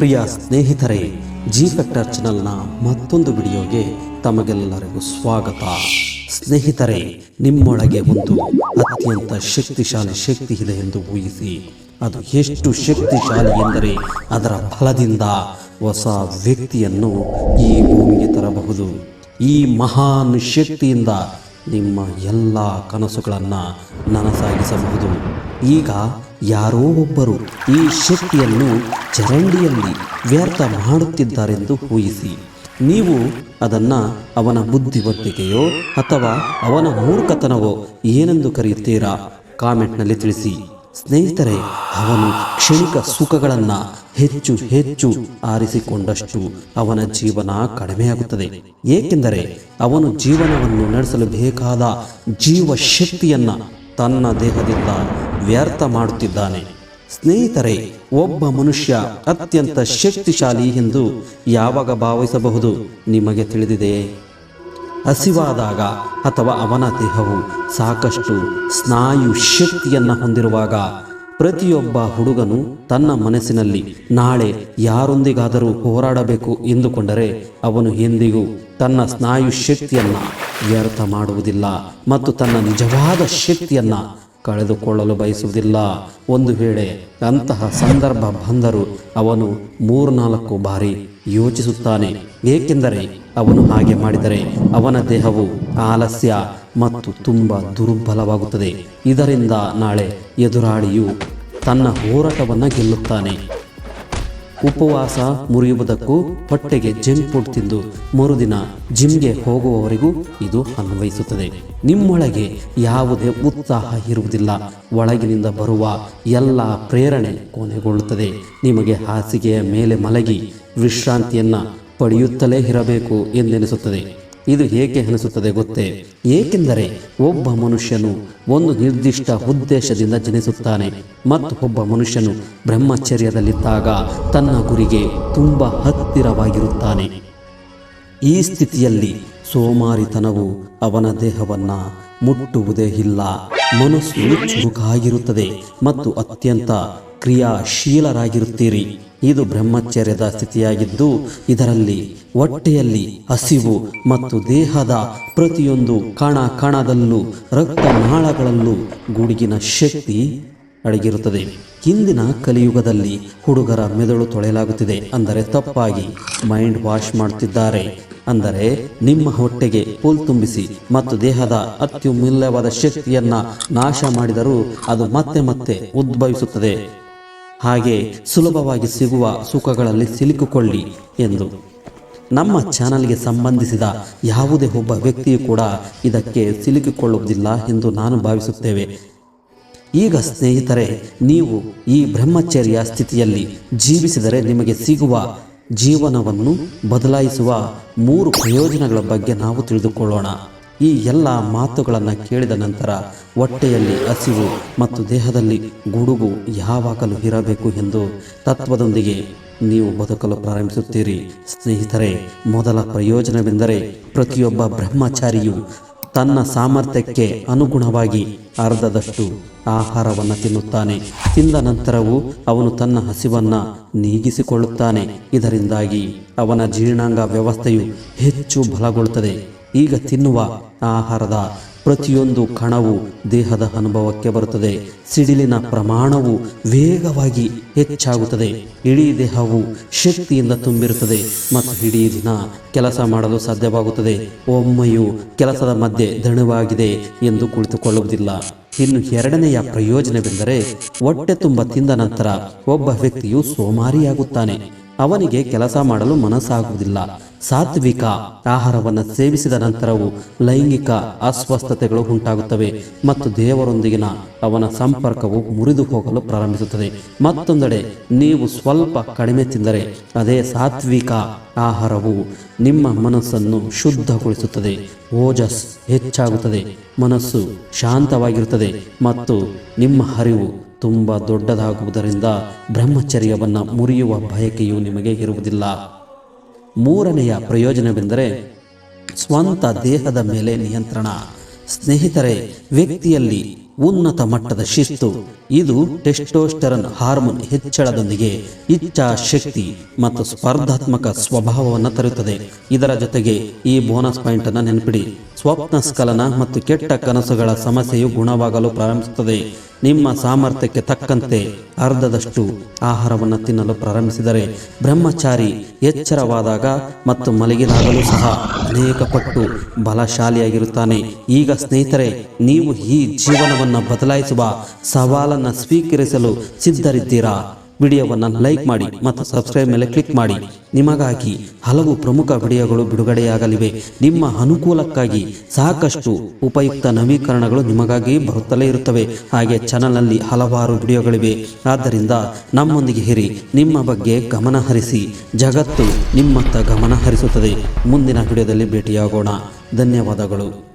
ಪ್ರಿಯ ಸ್ನೇಹಿತರೆ G factor ಚಾನಲ್ನ ಮತ್ತೊಂದು ವಿಡಿಯೋಗೆ ತಮಗೆಲ್ಲರಿಗೂ ಸ್ವಾಗತ. ಸ್ನೇಹಿತರೆ, ನಿಮ್ಮೊಳಗೆ ಒಂದು ಅತ್ಯಂತ ಶಕ್ತಿಶಾಲಿ ಶಕ್ತಿ ಇದೆ ಎಂದು ಊಹಿಸಿ. ಅದು ಎಷ್ಟು ಶಕ್ತಿಶಾಲಿ ಎಂದರೆ ಅದರ ಫಲದಿಂದ ಹೊಸ ವ್ಯಕ್ತಿಯನ್ನು ಈ ಭೂಮಿಗೆ ತರಬಹುದು. ಈ ಮಹಾನ್ ಶಕ್ತಿಯಿಂದ ನಿಮ್ಮ ಎಲ್ಲ ಕನಸುಗಳನ್ನು ನನಸಾಗಿಸಬಹುದು. ಈಗ ಯಾರೋ ಒಬ್ಬರು ಈ ಶಕ್ತಿಯನ್ನು ಚರಂಡಿಯಲ್ಲಿ ವ್ಯರ್ಥ ಮಾಡುತ್ತಿದ್ದಾರೆಂದು ಊಹಿಸಿ. ನೀವು ಅದನ್ನು ಅವನ ಬುದ್ಧಿವಂತಿಕೆಯೋ ಅಥವಾ ಅವನ ಮೂರ್ಖತನವೋ ಏನೆಂದು ಕರೆಯುತ್ತೀರಾ? ಕಾಮೆಂಟ್ನಲ್ಲಿ ತಿಳಿಸಿ. ಸ್ನೇಹಿತರೆ, ಅವನು ಕ್ಷಣಿಕ ಸುಖಗಳನ್ನು ಹೆಚ್ಚು ಹೆಚ್ಚು ಆರಿಸಿಕೊಂಡಷ್ಟು ಅವನ ಜೀವನ ಕಡಿಮೆಯಾಗುತ್ತದೆ. ಏಕೆಂದರೆ ಅವನು ಜೀವನವನ್ನು ನಡೆಸಲು ಬೇಕಾದ ಜೀವ ಶಕ್ತಿಯನ್ನ ತನ್ನ ದೇಹದಿಂದ ವ್ಯರ್ಥ ಮಾಡುತ್ತಿದ್ದಾನೆ. ಸ್ನೇಹಿತರೆ, ಒಬ್ಬ ಮನುಷ್ಯ ಅತ್ಯಂತ ಶಕ್ತಿಶಾಲಿ ಎಂದು ಯಾವಾಗ ಭಾವಿಸಬಹುದು ನಿಮಗೆ ತಿಳಿದಿದೆಯೇ? ಹಸಿವಾದಾಗ ಅಥವಾ ಅವನ ದೇಹವು ಸಾಕಷ್ಟು ಸ್ನಾಯು ಶಕ್ತಿಯನ್ನು ಹೊಂದಿರುವಾಗ ಪ್ರತಿಯೊಬ್ಬ ಹುಡುಗನು ತನ್ನ ಮನಸ್ಸಿನಲ್ಲಿ ನಾಳೆ ಯಾರೊಂದಿಗಾದರೂ ಹೋರಾಡಬೇಕು ಎಂದುಕೊಂಡರೆ ಅವನು ಎಂದಿಗೂ ತನ್ನ ಸ್ನಾಯು ಶಕ್ತಿಯನ್ನು ವ್ಯರ್ಥ ಮಾಡುವುದಿಲ್ಲ ಮತ್ತು ತನ್ನ ನಿಜವಾದ ಶಕ್ತಿಯನ್ನ ಕಳೆದುಕೊಳ್ಳಲು ಬಯಸುವುದಿಲ್ಲ. ಒಂದು ವೇಳೆ ಅಂತಹ ಸಂದರ್ಭ ಬಂದರೂ ಅವನು ಮೂರ್ನಾಲ್ಕು ಬಾರಿ ಯೋಚಿಸುತ್ತಾನೆ. ಏಕೆಂದರೆ ಅವನು ಹಾಗೆ ಮಾಡಿದರೆ ಅವನ ದೇಹವು ಆಲಸ್ಯ ಮತ್ತು ತುಂಬ ದುರ್ಬಲವಾಗುತ್ತದೆ. ಇದರಿಂದ ನಾಳೆ ಎದುರಾಳಿಯು ತನ್ನ ಹೋರಾಟವನ್ನು ಗೆಲ್ಲುತ್ತಾನೆ. ಉಪವಾಸ ಮುರಿಯುವುದಕ್ಕೂ ಹೊಟ್ಟೆಗೆ ಜಂಕ್ ಫುಡ್ ತಿಂದು ಮರುದಿನ ಜಿಮ್ಗೆ ಹೋಗುವವರೆಗೂ ಇದು ಅನ್ವಯಿಸುತ್ತದೆ. ನಿಮ್ಮೊಳಗೆ ಯಾವುದೇ ಉತ್ಸಾಹ ಇರುವುದಿಲ್ಲ. ಒಳಗಿನಿಂದ ಬರುವ ಎಲ್ಲ ಪ್ರೇರಣೆ ಕೊನೆಗೊಳ್ಳುತ್ತದೆ. ನಿಮಗೆ ಹಾಸಿಗೆಯ ಮೇಲೆ ಮಲಗಿ ವಿಶ್ರಾಂತಿಯನ್ನ ಪಡೆಯುತ್ತಲೇ ಇರಬೇಕು ಎಂದೆನಿಸುತ್ತದೆ. ಇದು ಏಕೆ ಅನಿಸುತ್ತದೆ ಗೊತ್ತೇ? ಏಕೆಂದರೆ ಒಬ್ಬ ಮನುಷ್ಯನು ಒಂದು ನಿರ್ದಿಷ್ಟ ಉದ್ದೇಶದಿಂದ ಜನಿಸುತ್ತಾನೆ ಮತ್ತು ಒಬ್ಬ ಮನುಷ್ಯನು ಬ್ರಹ್ಮಚರ್ಯದಲ್ಲಿದ್ದಾಗ ತನ್ನ ಗುರಿಗೆ ತುಂಬ ಹತ್ತಿರವಾಗಿರುತ್ತಾನೆ. ಈ ಸ್ಥಿತಿಯಲ್ಲಿ ಸೋಮಾರಿತನವು ಅವನ ದೇಹವನ್ನು ಮುಟ್ಟುವುದೇ ಇಲ್ಲ. ಮನಸ್ಸು ಚುರುಕಾಗಿರುತ್ತದೆ ಮತ್ತು ಅತ್ಯಂತ ಕ್ರಿಯಾಶೀಲರಾಗಿರುತ್ತೀರಿ. ಇದು ಬ್ರಹ್ಮಚರ್ಯದ ಸ್ಥಿತಿಯಾಗಿದ್ದು, ಇದರಲ್ಲಿ ಹೊಟ್ಟೆಯಲ್ಲಿ ಹಸಿವು ಮತ್ತು ದೇಹದ ಪ್ರತಿಯೊಂದು ಕಣ ಕಣದಲ್ಲೂ ರಕ್ತನಾಳಗಳಲ್ಲೂ ಗುಡುಗಿನ ಶಕ್ತಿ ಅಡಗಿರುತ್ತದೆ. ಹಿಂದಿನ ಕಲಿಯುಗದಲ್ಲಿ ಹುಡುಗರ ಮೆದುಳು ತೊಳೆಯಲಾಗುತ್ತಿದೆ. ಅಂದರೆ ತಪ್ಪಾಗಿ ಮೈಂಡ್ ವಾಶ್ ಮಾಡುತ್ತಿದ್ದಾರೆ ಅಂದರೆ ನಿಮ್ಮ ಹೊಟ್ಟೆಗೆ ಪುಲ್ ತುಂಬಿಸಿ ಮತ್ತು ದೇಹದ ಅತ್ಯುಮೂಲ್ಯವಾದ ಶಕ್ತಿಯನ್ನ ನಾಶ ಮಾಡಿದರೂ ಅದು ಮತ್ತೆ ಮತ್ತೆ ಉದ್ಭವಿಸುತ್ತದೆ. ಹಾಗೆ ಸುಲಭವಾಗಿ ಸಿಗುವ ಸುಖಗಳಲ್ಲಿ ಸಿಲುಕಿಕೊಳ್ಳಿ ಎಂದು ನಮ್ಮ ಚಾನಲ್ಗೆ ಸಂಬಂಧಿಸಿದ ಯಾವುದೇ ಒಬ್ಬ ವ್ಯಕ್ತಿಯು ಕೂಡ ಇದಕ್ಕೆ ಸಿಲುಕಿಕೊಳ್ಳುವುದಿಲ್ಲ ಎಂದು ನಾನು ಭಾವಿಸುತ್ತೇವೆ. ಈಗ ಸ್ನೇಹಿತರೆ, ನೀವು ಈ ಬ್ರಹ್ಮಚರ್ಯ ಸ್ಥಿತಿಯಲ್ಲಿ ಜೀವಿಸಿದರೆ ನಿಮಗೆ ಸಿಗುವ ಜೀವನವನ್ನು ಬದಲಾಯಿಸುವ ಮೂರು ಪ್ರಯೋಜನಗಳ ಬಗ್ಗೆ ನಾವು ತಿಳಿದುಕೊಳ್ಳೋಣ. ಈ ಎಲ್ಲ ಮಾತುಗಳನ್ನು ಕೇಳಿದ ನಂತರ ಹೊಟ್ಟೆಯಲ್ಲಿ ಹಸಿವು ಮತ್ತು ದೇಹದಲ್ಲಿ ಗುಡುಗು ಯಾವಾಗಲೂ ಇರಬೇಕು ಎಂದು ತತ್ವದೊಂದಿಗೆ ನೀವು ಬದುಕಲು ಪ್ರಾರಂಭಿಸುತ್ತೀರಿ. ಸ್ನೇಹಿತರೆ, ಮೊದಲ ಪ್ರಯೋಜನವೆಂದರೆ ಪ್ರತಿಯೊಬ್ಬ ಬ್ರಹ್ಮಚಾರಿಯು ತನ್ನ ಸಾಮರ್ಥ್ಯಕ್ಕೆ ಅನುಗುಣವಾಗಿ ಅರ್ಧದಷ್ಟು ಆಹಾರವನ್ನು ತಿನ್ನುತ್ತಾನೆ. ತಿಂದ ನಂತರವೂ ಅವನು ತನ್ನ ಹಸಿವನ್ನ ನೀಗಿಸಿಕೊಳ್ಳುತ್ತಾನೆ. ಇದರಿಂದಾಗಿ ಅವನ ಜೀರ್ಣಾಂಗ ವ್ಯವಸ್ಥೆಯು ಹೆಚ್ಚು ಬಲಗೊಳ್ಳುತ್ತದೆ. ಈಗ ತಿನ್ನುವ ಆಹಾರದ ಪ್ರತಿಯೊಂದು ಕಣವು ದೇಹದ ಅನುಭವಕ್ಕೆ ಬರುತ್ತದೆ. ಸಿಡಿಲಿನ ಪ್ರಮಾಣವು ವೇಗವಾಗಿ ಹೆಚ್ಚಾಗುತ್ತದೆ. ಇಡೀ ದೇಹವು ಶಕ್ತಿಯಿಂದ ತುಂಬಿರುತ್ತದೆ ಮತ್ತು ಇಡೀ ದಿನ ಕೆಲಸ ಮಾಡಲು ಸಾಧ್ಯವಾಗುತ್ತದೆ. ಒಮ್ಮೆಯು ಕೆಲಸದ ಮಧ್ಯೆ ದಣುವಾಗಿದೆ ಎಂದು ಕುಳಿತುಕೊಳ್ಳುವುದಿಲ್ಲ. ಇನ್ನು ಎರಡನೆಯ ಪ್ರಯೋಜನವೆಂದರೆ ಹೊಟ್ಟೆ ತುಂಬ ತಿಂದ ನಂತರ ಒಬ್ಬ ವ್ಯಕ್ತಿಯು ಸೋಮಾರಿಯಾಗುತ್ತಾನೆ. ಅವನಿಗೆ ಕೆಲಸ ಮಾಡಲು ಮನಸ್ಸಾಗುವುದಿಲ್ಲ. ಸಾತ್ವಿಕ ಆಹಾರವನ್ನು ಸೇವಿಸಿದ ನಂತರವೂ ಲೈಂಗಿಕ ಅಸ್ವಸ್ಥತೆಗಳು ಉಂಟಾಗುತ್ತವೆ ಮತ್ತು ದೇವರೊಂದಿಗಿನ ಅವನ ಸಂಪರ್ಕವು ಮುರಿದು ಹೋಗಲು ಪ್ರಾರಂಭಿಸುತ್ತದೆ. ಮತ್ತೊಂದೆಡೆ, ನೀವು ಸ್ವಲ್ಪ ಕಡಿಮೆ ತಿಂದರೆ ಅದೇ ಸಾತ್ವಿಕ ಆಹಾರವು ನಿಮ್ಮ ಮನಸ್ಸನ್ನು ಶುದ್ಧಗೊಳಿಸುತ್ತದೆ. ಓಜಸ್ ಹೆಚ್ಚಾಗುತ್ತದೆ, ಮನಸ್ಸು ಶಾಂತವಾಗಿರುತ್ತದೆ ಮತ್ತು ನಿಮ್ಮ ಹರಿವು ತುಂಬ ದೊಡ್ಡದಾಗುವುದರಿಂದ ಬ್ರಹ್ಮಚರ್ಯವನ್ನು ಮುರಿಯುವ ಬಯಕೆಯು ನಿಮಗೆ ಇರುವುದಿಲ್ಲ. ಮೂರನೆಯ ಪ್ರಯೋಜನವೆಂದರೆ ಸ್ವಂತ ದೇಹದ ಮೇಲೆ ನಿಯಂತ್ರಣ. ಸ್ನೇಹಿತರೆ ವ್ಯಕ್ತಿಯಲ್ಲಿ ಉನ್ನತ ಮಟ್ಟದ ಶಿಸ್ತು. ಇದು ಟೆಸ್ಟೋಸ್ಟರನ್ ಹಾರ್ಮೋನ್ ಹೆಚ್ಚಳದೊಂದಿಗೆ ಇಚ್ಛಾ ಶಕ್ತಿ ಮತ್ತು ಸ್ಪರ್ಧಾತ್ಮಕ ಸ್ವಭಾವವನ್ನು ತರುತ್ತದೆ. ಇದರ ಜೊತೆಗೆ ಈ ಬೋನಸ್ ಪಾಯಿಂಟ್ ಅನ್ನು ನೆನಪಿಡಿ. ಸ್ವಪ್ನ ಸ್ಖಲನ ಮತ್ತು ಕೆಟ್ಟ ಕನಸುಗಳ ಸಮಸ್ಯೆಯು ಗುಣವಾಗಲು ಪ್ರಾರಂಭಿಸುತ್ತದೆ. ನಿಮ್ಮ ಸಾಮರ್ಥ್ಯಕ್ಕೆ ತಕ್ಕಂತೆ ಅರ್ಧದಷ್ಟು ಆಹಾರವನ್ನು ತಿನ್ನಲು ಪ್ರಾರಂಭಿಸಿದರೆ ಬ್ರಹ್ಮಚಾರಿ ಎಚ್ಚರವಾದಾಗ ಮತ್ತು ಮಲಗಿದಾಗಲೂ ಸಹ ಅನೇಕ ಪಟ್ಟು ಬಲಶಾಲಿಯಾಗಿರುತ್ತಾನೆ. ಈಗ ಸ್ನೇಹಿತರೆ, ನೀವು ಈ ಜೀವನವನ್ನು ಬದಲಾಯಿಸುವ ಸವಾಲನ್ನು ಸ್ವೀಕರಿಸಲು ಸಿದ್ಧರಿದ್ದೀರಾ? ವಿಡಿಯೋವನ್ನು ಲೈಕ್ ಮಾಡಿ ಮತ್ತು ಸಬ್ಸ್ಕ್ರೈಬ್ ಮೇಲೆ ಕ್ಲಿಕ್ ಮಾಡಿ. ನಿಮಗಾಗಿ ಹಲವು ಪ್ರಮುಖ ವಿಡಿಯೋಗಳು ಬಿಡುಗಡೆಯಾಗಲಿವೆ. ನಿಮ್ಮ ಅನುಕೂಲಕ್ಕಾಗಿ ಸಾಕಷ್ಟು ಉಪಯುಕ್ತ ನವೀಕರಣಗಳು ನಿಮಗಾಗಿ ಬರುತ್ತಲೇ ಇರುತ್ತವೆ. ಹಾಗೆ ಚಾನಲ್ನಲ್ಲಿ ಹಲವಾರು ವಿಡಿಯೋಗಳಿವೆ. ಆದ್ದರಿಂದ ನಮ್ಮೊಂದಿಗೆ ಹೇರಿ ನಿಮ್ಮ ಬಗ್ಗೆ ಗಮನ ಹರಿಸಿ. ಜಗತ್ತು ನಿಮ್ಮತ್ತ ಗಮನ ಹರಿಸುತ್ತದೆ. ಮುಂದಿನ ವಿಡಿಯೋದಲ್ಲಿ ಭೇಟಿಯಾಗೋಣ. ಧನ್ಯವಾದಗಳು.